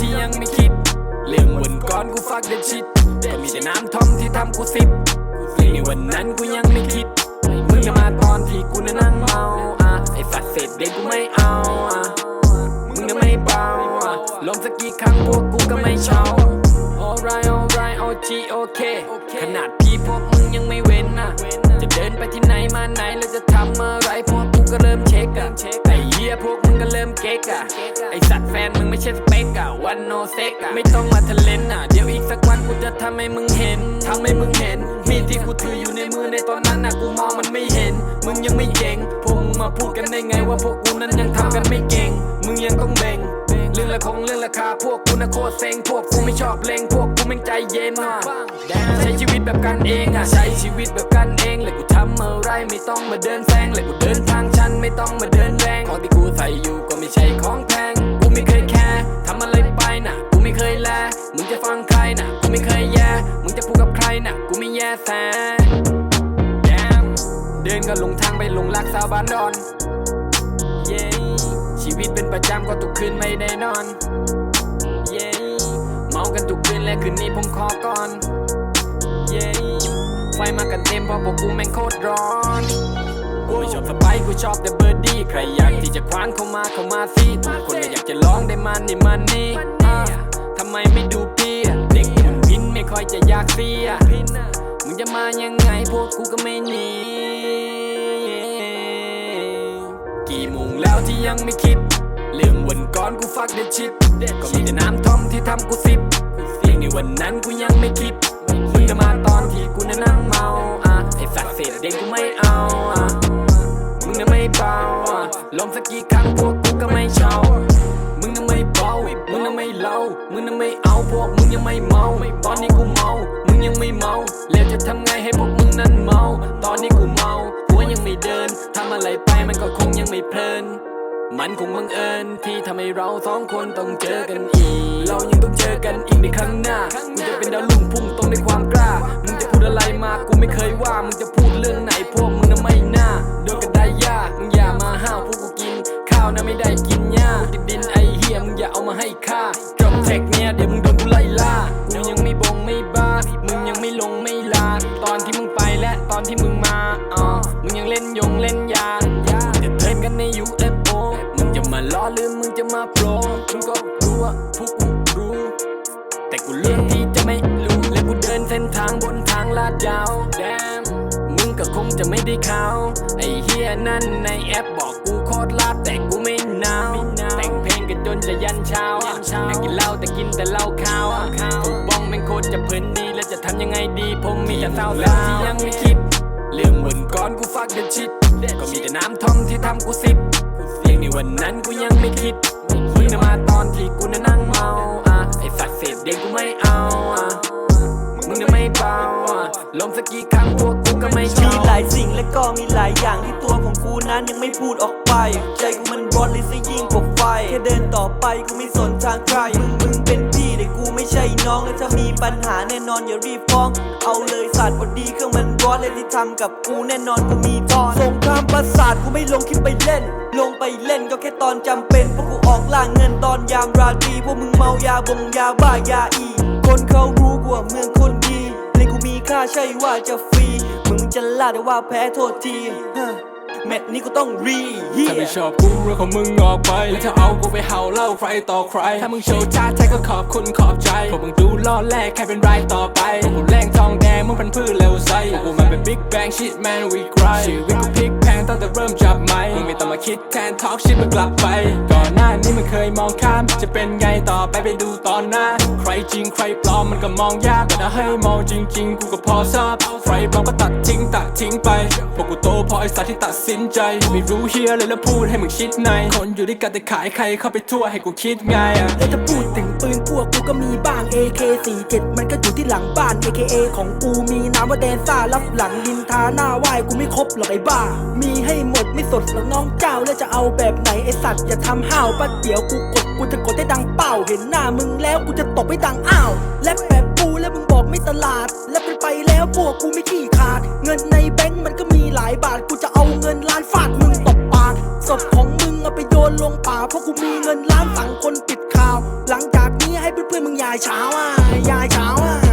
ที่ยังไม่คิด เรื่องวันก่อนกูฟักเด็ดชิดก็มีแต่น้ำท่อมที่ทำกูซิบเรื่องในวันนั้นกูยังไม่คิดมึงจะมาตอนที่กูนั่งเมาอะไอสัตว์เศษเด็กกูไม่เอาอะมึงน่ะไม่เบาอะลมสักกี่ครั้งพวกกูก็ไม่เช่า alright alright OG โอเคขนาดพี่พวกมึงยังไม่เว้นอะจะเดินไปที่ไหนมาไหนแล้วจะทำอะไรพวก ก็เริ่มเช็คอะไอเหี้ยพวกมึงก็เริ่มเก๊กอะไอสัตว์แฟนมึงไม่ใช่สเปกอะวันโนเซ็กอะไม่ต้องมาทะเลนอะเดี๋ยวอีกสักวันกูจะทำให้มึงเห็นทำให้มึงเห็นมีดที่กูถืออยู่ในมือในตอนนั้นอะกูมองมันไม่เห็น มึงยังไม่เก่งพวกมึงมาพูดกันได้ไงว่าพวกกูนั้นยังทำกันไม่เก่ง มึงยังต้องเบ่งเรื่องละคงเรื่องราคาพวกกูนะโคตรเซ็งพวกกูไม่ชอบเลงพวกกูแม่งใจเย็นอะใช้ชีวิตแบบกันเองอะใช้ชีวิตแบบกันเองและกูทำอะไรไม่ต้องมาเดินแซงและกูเดินทางชัน ต้องมาเดินแรงของที่กูใส่อยู่ก็ไม่ใช่ของแพงกูไม่เคยแคร์ทำอะไรไปน่ะกูไม่เคยแลมึงจะฟังใครน่ะกูไม่เคยแย่มึงจะพูดกับใครน่ะกูไม่แย่แส Damn เดินก็หลงทางไปหลงรักสาวบ้านดอนเย้ชีวิตเป็นประจำก็ทุกคืนไม่ได้นอนเย้เมากันทุกคืนและคืนนี้ผมขอก่อนเย้ไฟมากันเต็มเพราะพวกกูแม่งโคตรร้อน กูไม่ชอบสไปกูชอบแต่เบอร์ดี้ใครอยากที่จะคว้านเข้ามาเข้ามาสิทุกคนก็อยากจะร้องได้มันนี่มันนี่ทำไมไม่ดูพี่อะเด็กมันพินไม่ค่อยจะอยากเสียมึงจะมายังไงพวกกูก็ไม่หนีกี่โมงแล้วที่ยังไม่คิด เรื่องวันก่อนกูฟักเด็ดชิดก็มีแต่น้ำท่อมที่ทำกูซิบเรื่องในวันนั้นกูยังไม่คิดมึงจะมาตอนที่กูนั่งเมาอะไอสัตว์เศษเด็กกูไม่เอาอะ น่ะไม่เบาอะลมสักกี่ครั้งพวกกูก็ไม่เช่ามึงน่ะไม่เบามึงน่ะไม่เล่ามึงน่ะไม่เอาพวกมึงยังไม่เมาตอนนี้กูเมา มึงยังไม่เมา แล้วจะทำไงให้พวกมึงนั้นเมา ตอนนี้กูเมาหัวยังไม่เดินทำอะไรไปมันก็คงยังไม่เพลินมันคงบังเอิญที่ทำให้เราสองคนต้องเจอกันอีก เรายังต้องเจอกันอีกในครั้งหน้ากูจะเป็นดาวลุ่งพุ่งตรงในความกล้า มึงจะพูดอะไรมากูไม่เคยว่า มึงจะพูดเรื่องไหนพวก ไม่ได้กินหญ้าติดดินไอเฮียมึงอย่าเอามาให้ค่าจบเทคเนี่ยเดี๋ยวมึงโดนกูไล่ล่ากูยังไม่บงไม่บ้ามึงยังไม่ลงไม่ลา ตอนที่มึงไปและตอนที่มึงมาอ๋อมึงยังเล่นยงเล่นยามึงจะเทิร์นกันใน UFO มึงจะมาล้อหรือมึงจะมาโปรมึงก็รู้ว่าพวกกูรู้ แต่กูเลือกที่จะไม่รู้และกูเดินเส้นทางบนทางลาดยาวแดมมึงก็คงจะไม่ได้ข่าวไอเฮียนั่นในแอป โคตรลาบแต่กูไม่หนาวแต่งเพลงกันจนจะยันเช้าอยากกินเหล้าแต่กินแต่เหล้าขาวถูกบ้องแม่งโคตรจะเพลินดี แล้วจะทำยังไงดีผมมีแต่เศร้าแล้วที่ยังไม่คิดเรื่องวันก่อนกูฟักเด็ดชิดก็มีแต่น้ำท่อมที่ทำกูซิบเรื่องในวันนั้นกูยังไม่คิดมึงน่ะมาตอนที่กูน่ะนั่งเมาอะไอสัตว์เศษเด็กกูไม่เอาอะมึงน่ะไม่เบาอะลมสักกี่ครั้งพวก ก็ไม่ชมีหลายสิ่งและก็มีหลายอย่างที่ตัวของกูนั้นยังไม่พูดออกไป ใจกูมันร้อนเลยซะยิ่งกว่าไฟแค่เดินต่อไปกูไม่สนทางใครมึงมึงเป็นพี่แต่กูไม่ใช่น้องและถ้ามีปัญหาแน่นอนอย่ารีบฟ้อง เอาเลยศาสตว์พอดีเครื่องมันร้อนเลยที่ทำกับกูแน่นอนกูมีตอนสงครามประสาทกูไม่ลงคลิปไปเล่น ลงไปเล่นก็แค่ตอนจำเป็นเพราะกูออกล่าเงินตอนยามราตรีพวกมึงเมายาบงยาบ้ายาอีคนเขารู้กว่าเมืองคนดีเลงกูมีค่าใช่ว่าจะฟรี มึงจะล่าแต่ว่าแพ้โทษทีแมตช์นี้กูต้องรีถ้าไม่ชอบกูเรื่องของมึงออกไป แล้วถ้าเอากูไปเห่าเล่าใครต่อใคร ถ้ามึงโชว์ชาติก็ขอบคุณขอบใจพวกมึงดูล่อแรกใครเป็นไรต่อไปพวกกูแรงทองแดงมึงพันพืชเร็วไซพวกกูมันเป็นบิ๊กแบงชิดแมนวีกรชีวิตกูพลิก ตั้งแต่เริ่มจับไม้มึงไม่ต้องมาคิดแทนทอล์กชิปมึงกลับไป ก่อนหน้านี้มึงเคยมองข้าม จะเป็นไงต่อไปไปดูตอนหน้า ใครจริงใครปลอมมันก็มองยากแต่ถ้าให้มองจริง ๆ กูก็พอทราบ ใครปลอมก็ตัดทิ้งตัดทิ้งไปพวกกูโตพอไอ้สัตว์ที่ตัดสินใจ ไม่รู้เฮียเลยแล้วพูดให้มึงคิดในคนอยู่ด้วยกันแต่ขายใครเข้าไปทั่วให้กูคิดไงอะแล้วถ้าพูดถึงปืนพวกกูก็มีบ้าง AK47 มันก็อยู่ที่หลังบ้าน AKA ของกูมีนามว่าแดนซ่ารับหลังดิน ทาหน้าไหวกูไม่ครบหรอกไอ้บ้า มีให้หมดไม่สดหรอกน้องเจ้าแล้วจะเอาแบบไหนไอ้สัตว์อย่าทำห้าวปะเดี๋ยวกูกดกูจะกดให้ดังเป้าเห็นหน้ามึงแล้วกูจะตบให้ดังอ้าวและแบบกูแล้วมึงบอกไม่ตลาด และเป็นไปแล้วพวกกูไม่ขี้ขาด เงินในแบงก์มันก็มีหลายบาทกูจะเอาเงินล้านฟาดมึงต่อปากสดของมึงมาไปโยนลงป่าเพราะกูมีเงินล้านสั่งคนปิดข่าว หลังจากนี้ให้เพื่อนๆมึงย่าเช้าอะย่าเช้าอะ